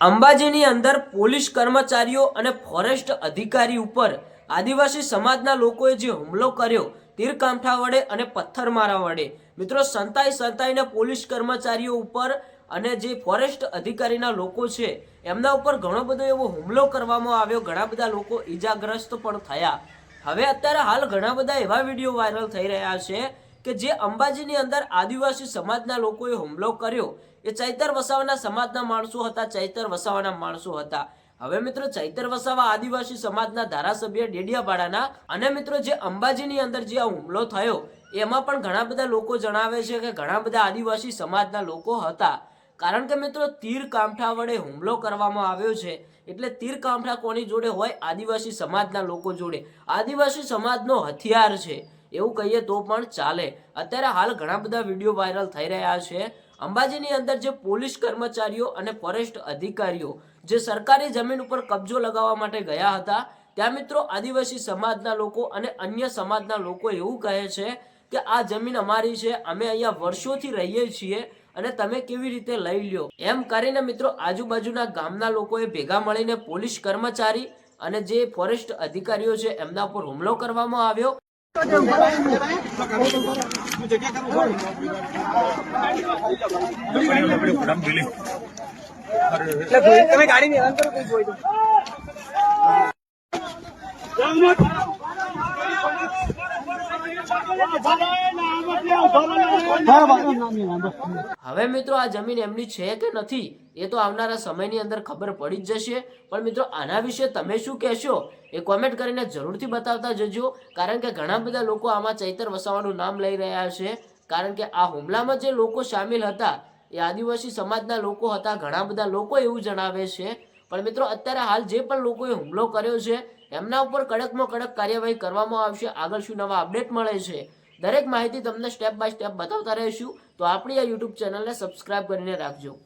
અંબાજીની અંદર પોલીસ કર્મચારીઓ અને ફોરેસ્ટ અધિકારી ઉપર આદિવાસી સમાજના લોકોએ જે હુમલો કર્યો તીરકાંઠા વડે અને પથ્થરમારા વડે. મિત્રો, સંતાઈ સંતાઈને પોલીસ કર્મચારીઓ ઉપર અને જે ફોરેસ્ટ અધિકારીના લોકો છે, એમના ઉપર ઘણો બધો એવો હુમલો કરવામાં આવ્યો. ઘણા બધા લોકો ઈજાગ્રસ્ત પણ થયા. હવે અત્યારે હાલ ઘણા બધા એવા વીડિયો વાયરલ થઈ રહ્યા છે કે જે અંબાજીની અંદર આદિવાસી સમાજના લોકોએ હુમલો કર્યો, એ ચૈતર વસાવાના સમાજના માણસો હતા, ચૈતર વસાવાના માણસો હતા. હવે મિત્રો, ચૈતર વસાવા આદિવાસી સમાજના ધારાસભ્ય ડેડિયાપાડાના અને મિત્રો, જે અંબાજીની અંદર જે આ હુમલો થયો, એમાં પણ ઘણા બધા લોકો જણાવે છે કે ઘણા બધા આદિવાસી સમાજના લોકો હતા. કારણ કે મિત્રો, તીર કામઠા વડે હુમલો કરવામાં આવ્યો છે. એટલે તીર કામઠા કોની જોડે હોય? આદિવાસી સમાજના લોકો જોડે. આદિવાસી સમાજનો હથિયાર છે. એવું કહીએ તો પણ ચાલે. અત્યારે હાલ ઘણા બધા વીડિયો વાયરલ થઈ રહ્યા છે. અંબાજીની અંદર જે પોલીસ કર્મચારીઓ અને ફોરેસ્ટ અધિકારીઓ જે સરકારી જમીન ઉપર કબજો લગાવવા માટે ગયા હતા, ત્યાં મિત્રો આદિવાસી સમાજના લોકો અને અન્ય સમાજના લોકો એવું કહે છે કે, આ જમીન અમારી છે, અમે અહીંયા વર્ષોથી રહીએ છીએ અને તમે કેવી રીતે લઈ લ્યો? એમ કરીને મિત્રો આજુબાજુના ગામના લોકોએ ભેગા મળીને પોલીસ કર્મચારી અને જે ફોરેસ્ટ અધિકારીઓ છે, એમના પર હુમલો કરવામાં આવ્યો. તમે ગાડી ની કરો કોઈ જોઈ દો હવે મિત્રો, આ જમીન એમની છે કે નથી, એ તો આવનારા સમયની અંદર ખબર પડી જ જશે. પણ મિત્રો, આના વિશે તમે શું કહેશો? એ કોમેન્ટ કરીને જરૂરથી બતાવતા જજો, કારણ કે ઘણા બધા લોકો આમાં ચૈતર વસાવાનું નામ લઈ રહ્યા છે. કારણ કે આ હુમલામાં જે લોકો સામેલ હતા, એ આદિવાસી સમાજના લોકો હતા, ઘણા બધા લોકો એવું જણાવે છે. પણ મિત્રો, અત્યારે હાલ જે પણ લોકોએ હુમલો કર્યો છે, એમના ઉપર કડકમાં કડક કાર્યવાહી કરવામાં આવશે. આગળ શું નવા અપડેટ મળે છે? દરેક માહિતી તમને સ્ટેપ બાય સ્ટેપ બતાવતા રહીશું. તો આપણી આ યુટ્યુબ ચેનલને સબસ્ક્રાઇબ કરીને રાખજો.